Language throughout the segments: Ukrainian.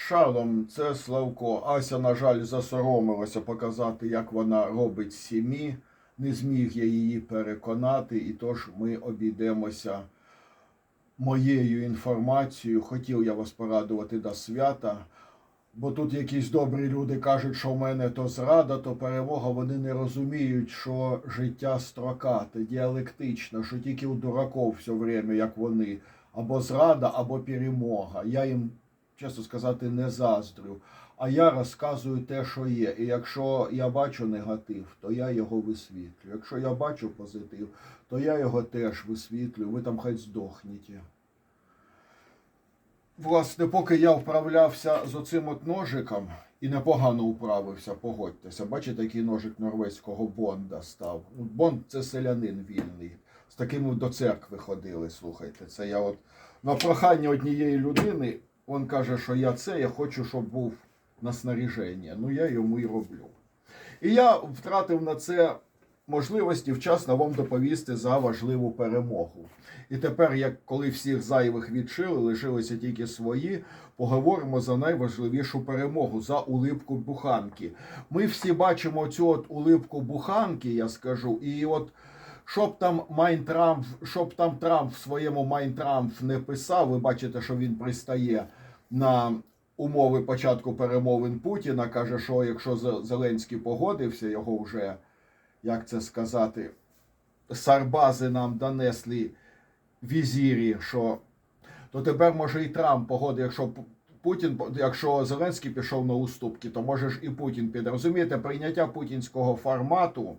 Шалом, це Славко. Ася, на жаль, засоромилася показати, як вона робить сім'ї. Не зміг я її переконати, і тож ми обійдемося моєю інформацією. Хотів я вас порадувати до свята. Бо тут якісь добрі люди кажуть, що в мене то зрада, то перемога. Вони не розуміють, що життя строкате, діалектичне, що тільки у дураков все время, як вони, або зрада, або перемога. Я їм, чесно сказати, не заздрю. А я розказую те, що є. І якщо я бачу негатив, то я його висвітлю. Якщо я бачу позитив, то я його теж висвітлю. Ви там хай здохнете. Власне, поки я вправлявся з оцим от ножиком і непогано управився, погодьтеся. Бачите, який ножик норвезького Бонда став. Ну, Бонд це селянин вільний. З такими до церкви ходили. Слухайте, це я от на прохання однієї людини. Він каже, що я це, я хочу, щоб був на снаряження. Ну я йому і роблю. І я втратив на це можливості вчасно вам доповісти за важливу перемогу. І тепер, як коли всіх зайвих відшили, лишилися тільки свої, поговоримо за найважливішу перемогу за улипку буханки. Ми всі бачимо цю от улипку буханки, я скажу, і от. Щоб там Майнтрамп, щоб там Трамп в своєму Майнтрамп не писав, ви бачите, що він пристає на умови початку перемовин Путіна. Каже, що якщо Зеленський погодився, його вже, як це сказати, сарбази нам донесли візірі, що то тепер може і Трамп погодив, якщо Путін, якщо Зеленський пішов на уступки, то може ж і Путін піде. Розумієте, прийняття путінського формату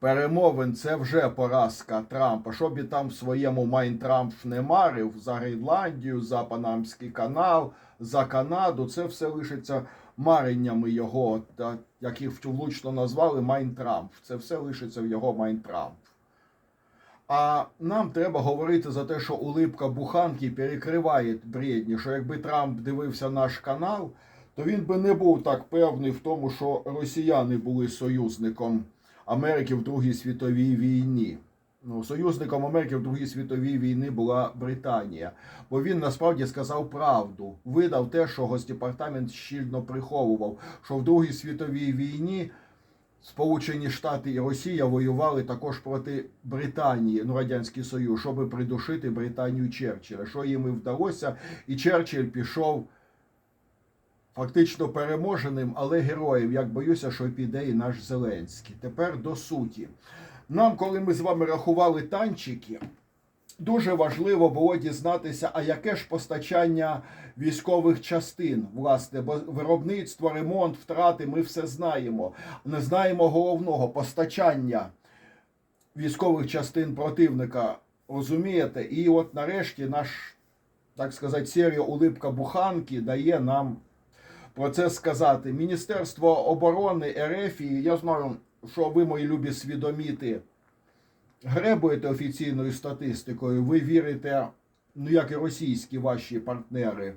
перемовин це вже поразка Трампа. Щоб і там в своєму Майнтрамп не марив за Гренландію, за Панамський канал, за Канаду, це все лишиться мареннями його, та, як їх влучно назвали Майнтрамп. Це все лишиться в його Майнтрамп. А нам треба говорити за те, що улипка буханки перекриває бредні, що якби Трамп дивився наш канал, то він би не був так певний в тому, що росіяни були союзником Америки в Другій світовій війні. Ну, союзником Америки в Другій світовій війні була Британія, бо він насправді сказав правду, видав те, що Госдепартамент щільно приховував, що в Другій світовій війні Сполучені Штати і Росія воювали також проти Британії, ну Радянський Союз, щоб придушити Британію Черчилля. Що їм і вдалося, і Черчилль пішов фактично переможеним, але героєм. Як боюся, що піде і наш Зеленський. Тепер до суті. Нам, коли ми з вами рахували танчики, дуже важливо було дізнатися, а яке ж постачання військових частин, власне, бо виробництво, ремонт, втрати, ми все знаємо. Не знаємо головного постачання військових частин противника. Розумієте? І от нарешті наш, так сказати, серія улипка буханки дає нам про це сказати. Міністерство оборони РФ, я знаю, що ви, мої любі свідоміти, гребуєте офіційною статистикою, ви вірите, ну як і російські ваші партнери,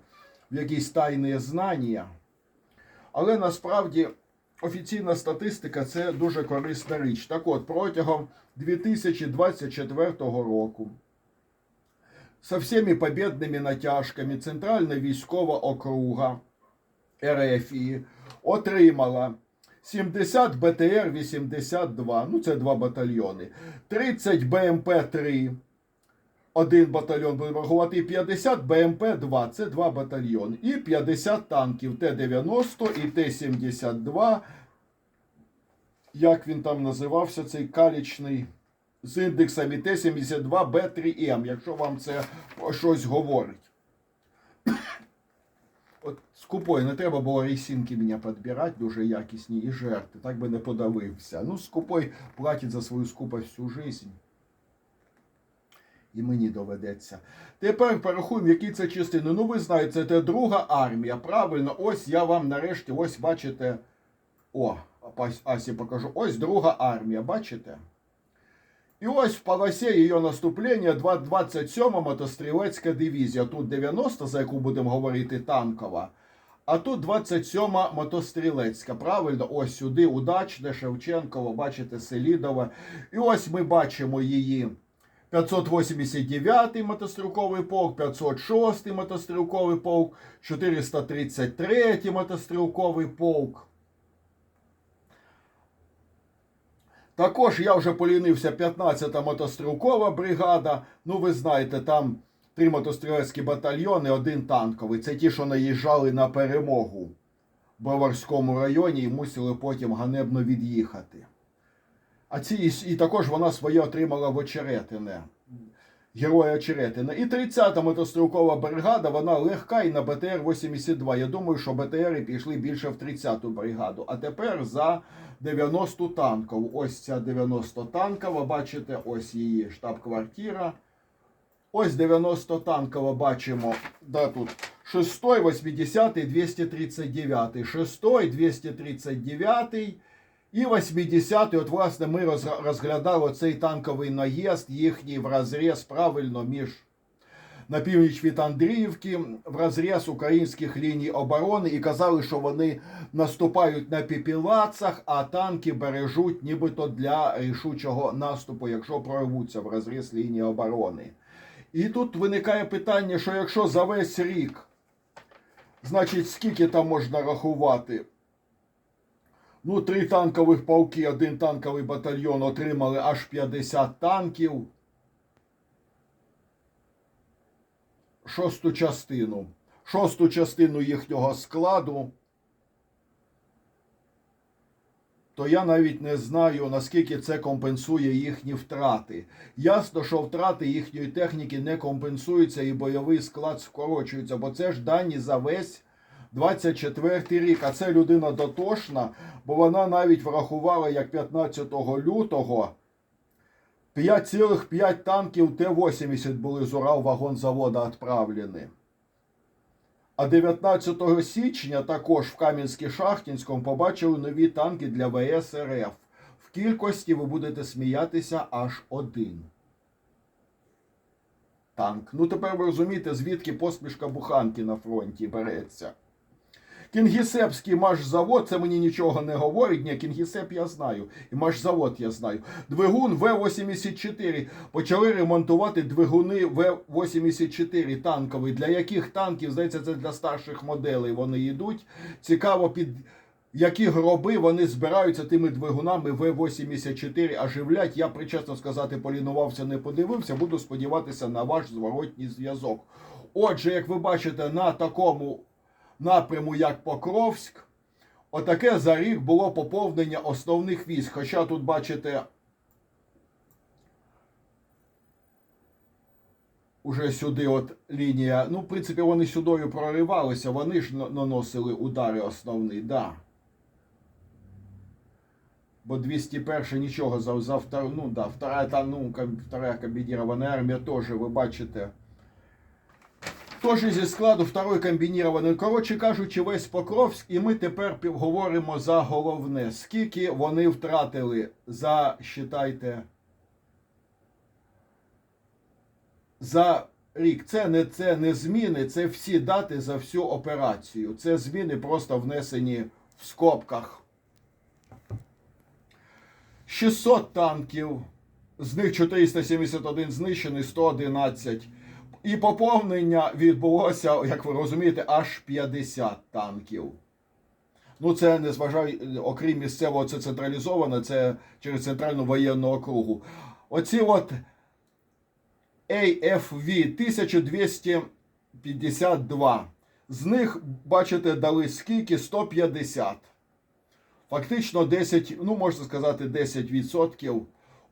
в якісь тайні знання. Але насправді офіційна статистика це дуже корисна річ. Так от, протягом 2024 року со всеми победними натяжками Центральна військова округа РФІ отримала. 70 БТР-82, ну це два батальйони, 30 БМП-3, один батальйон будемо рахувати, і 50 БМП-2, це два батальйони, і 50 танків. Т-90 і Т-72, як він там називався, цей калічний з індексами Т-72Б3М, якщо вам це щось говорить. От скупой, не треба було рейсінки мене підбирати, дуже якісні і жерти, так би не подавився. Ну, скупой платить за свою скупость всю жизнь. І мені доведеться. Тепер перерахуємо, які це частини. Ну, ви знаєте, це друга армія. Правильно, ось я вам нарешті, ось бачите. О, Асі покажу. Ось друга армія, бачите? І ось в полосі її наступлення 27-ма мотострілецька дивізія. Тут 90, за яку будемо говорити, танкова. А тут 27-ма мотострілецька. Правильно, ось сюди удачне, Шевченково, бачите, Селідове. І ось ми бачимо її 589-й мотострілковий полк, 506-й мотострілковий полк, 433-й мотострілковий полк. Також я вже полінився 15-та мотострілкова бригада. Ну, ви знаєте, там три мотострілецькі батальйони, один танковий. Це ті, що наїжджали на перемогу в Броварському районі і мусили потім ганебно від'їхати. А ці і, також вона своє отримала в Очеретине. Героя Очеретина. І 30-та мотострілкова бригада, вона легка і на БТР-82. Я думаю, що БТРи пішли більше в 30-ту бригаду. А тепер за 90-ту танкову. Ось ця 90 танкова, бачите, ось її штаб-квартира. Ось 90 танкова бачимо, да, тут 6, 80, 239, 6, 239 і 80. От, власне, ми розглядали цей танковий наїзд, їхній в розріз правильно між на північ від Андріївки, в розріз українських ліній оборони, і казали, що вони наступають на піпілацах, а танки бережуть нібито для рішучого наступу, якщо прорвуться в розріз лінії оборони. І тут виникає питання, що якщо за весь рік, значить, скільки там можна рахувати? Ну, три танкових полки, один танковий батальйон отримали аж 50 танків. Шосту частину. Шосту частину їхнього складу. То я навіть не знаю, наскільки це компенсує їхні втрати. Ясно, що втрати їхньої техніки не компенсуються і бойовий склад скорочується, бо це ж дані за весь 24 рік. А це людина дотошна, бо вона навіть врахувала, як 15 лютого 5,5 танків Т-80 були з Уралвагонзавода відправлені. А 19 січня також в Кам'янське-Шахтінському побачили нові танки для ВС РФ. В кількості ви будете сміятися аж один. Танк. Ну тепер ви розумієте, звідки посмішка буханки на фронті береться. Кінгісепський машзавод, це мені нічого не говорить. Ні, Кінгісеп я знаю. І машзавод я знаю. Двигун В-84. Почали ремонтувати двигуни В-84 танкові. Для яких танків, здається, це для старших моделей вони йдуть. Цікаво, під які гроби вони збираються тими двигунами В-84 оживлять. Я, причесно сказати, полінувався, не подивився. Буду сподіватися на ваш зворотній зв'язок. Отже, як ви бачите, на такому напряму, як Покровськ, отаке за рік було поповнення основних військ. Хоча тут, бачите, уже сюди от лінія. Ну, в принципі, вони сюдою проривалися, вони ж наносили удари основні, да. Бо 201 нічого за, за втор, ну, да, вторая, та, ну, вторая комбінірована армія теж, ви бачите, Тож зі складу второї комбінірованої. Коротше кажучи, весь Покровськ, і ми тепер говоримо за головне. Скільки вони втратили за, считайте, за рік. Це не, це не зміни, це всі дати за всю операцію. Це зміни просто внесені в скобках. 600 танків, з них 471 знищений, 111. І поповнення відбулося, як ви розумієте, аж 50 танків. Ну, це не зважай, окрім місцевого, це централізовано, це через центральну воєнну округу. Оці от AFV 1252. З них, бачите, дали скільки? 150. Фактично 10, ну можна сказати, 10%.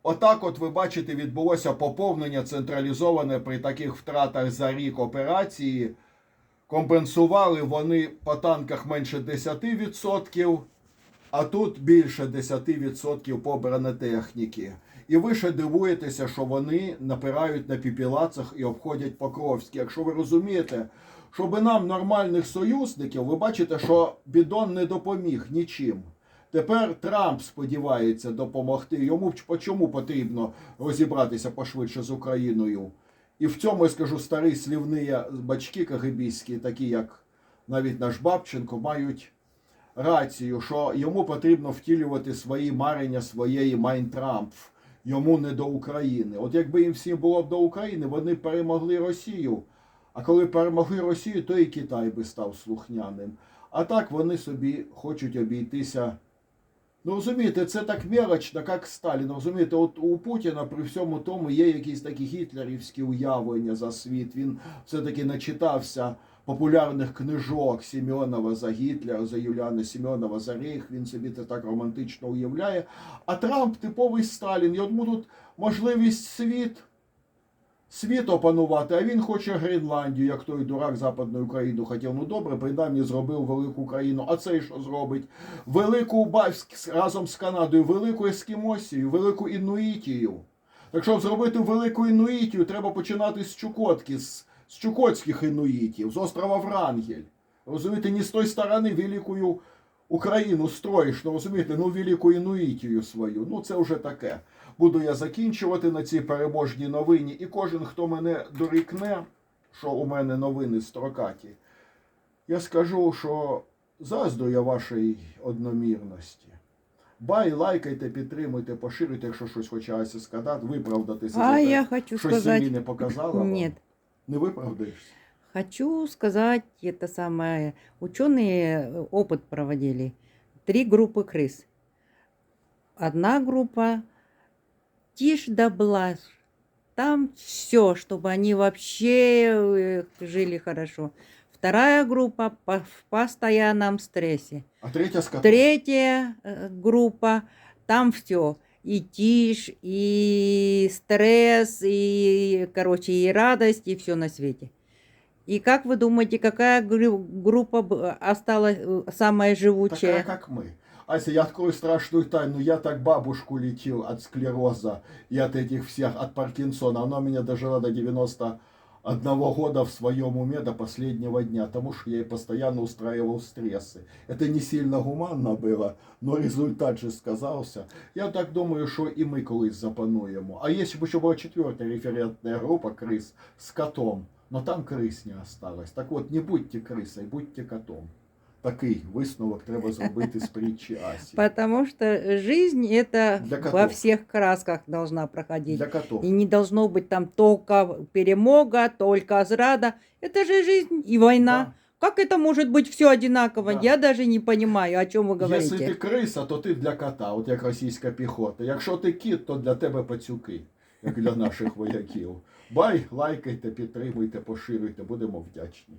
Отак, от ви бачите, відбулося поповнення централізоване при таких втратах за рік операції. Компенсували вони по танках менше 10%, а тут більше 10% по бронетехніки. І ви ще дивуєтеся, що вони напирають на піпілацах і обходять Покровський. Якщо ви розумієте, щоб нам нормальних союзників, ви бачите, що бідон не допоміг нічим. Тепер Трамп сподівається допомогти. Йому чому потрібно розібратися пошвидше з Україною. І в цьому я скажу старі слівні бачки кагибійські, такі як навіть наш Бабченко, мають рацію, що йому потрібно втілювати свої марення своєї Майнтрамп. йому не до України. От якби їм всім було б до України, вони перемогли Росію. А коли перемогли Росію, то і Китай би став слухняним. А так вони собі хочуть обійтися. Ну, розумієте, це так мелочно, як Сталін. Розумієте, от у Путіна при всьому тому є якісь такі гітлерівські уявлення за світ. Він все-таки начитався популярних книжок Сімеонова за Гітлера, за Юліана Сімеонова за Рейх. Він собі це так романтично уявляє. А Трамп типовий Сталін. Йому тут можливість світ. Світ опанувати, а він хоче Гренландію, як той дурак Западну Україну хотів. Ну добре, принаймні зробив велику країну. А цей що зробить? Велику разом з Канадою, велику Ескімосію, велику Інуїтію. Так щоб зробити велику Інуїтію, треба починати з Чукотки, з, з чукотських інуїтів, з острова Врангель. Розумієте, не з той сторони великою Україну строїш, ну розумієте, ну велику Інуїтію свою. Ну це вже таке. Буду я закінчувати на цій переможній новині. І кожен, хто мене дорікне, що у мене новини строкаті, я скажу, що заздрю я вашій одномірності. Бай, лайкайте, підтримуйте, поширюйте, якщо щось хочеться сказати, виправдатися. А за те, я хочу що сказать... сім'ї не показала. вам. Нет. Не виправдаєшся. Хочу сказать это самое. Ученые э, опыт проводили. Три группы крыс. Одна группа Тишь да блажь. Там все, чтобы они вообще э, жили хорошо. Вторая группа в постоянном стрессе. А третя сказала. Третья э, группа, там все. И тишь, и стресс, и, короче, и радость, и все на свете. И как вы думаете, какая гру- группа б- осталась э, самая живучая? Такая, как мы. Ася, я открою страшную тайну. Я так бабушку лечил от склероза и от этих всех, от Паркинсона. Она меня дожила до 91 года в своем уме до последнего дня, потому что я ей постоянно устраивал стрессы. Это не сильно гуманно было, но результат же сказался. Я так думаю, що і ми колись запануємо. А якщо б ще була четверта референтная группа крыс с котом, но там крыс не осталось. Так от, не будьте крисою, будьте котом Такий висновок треба зробити з притчі Асі. Потому что жизнь это Для во котов. всех красках должна проходить. Для котов. И не должно быть там только перемога, только зрада. Это же жизнь и война. Да. Как это может быть все одинаково? Да. Я даже не понимаю, о чем вы Якщо говорите. ти криса, то ти для кота, от як російська піхота. Якщо ти кіт, то для тебе пацюки, як для наших вояків. Бай, лайкайте, підтримуйте, поширюйте, будемо вдячні.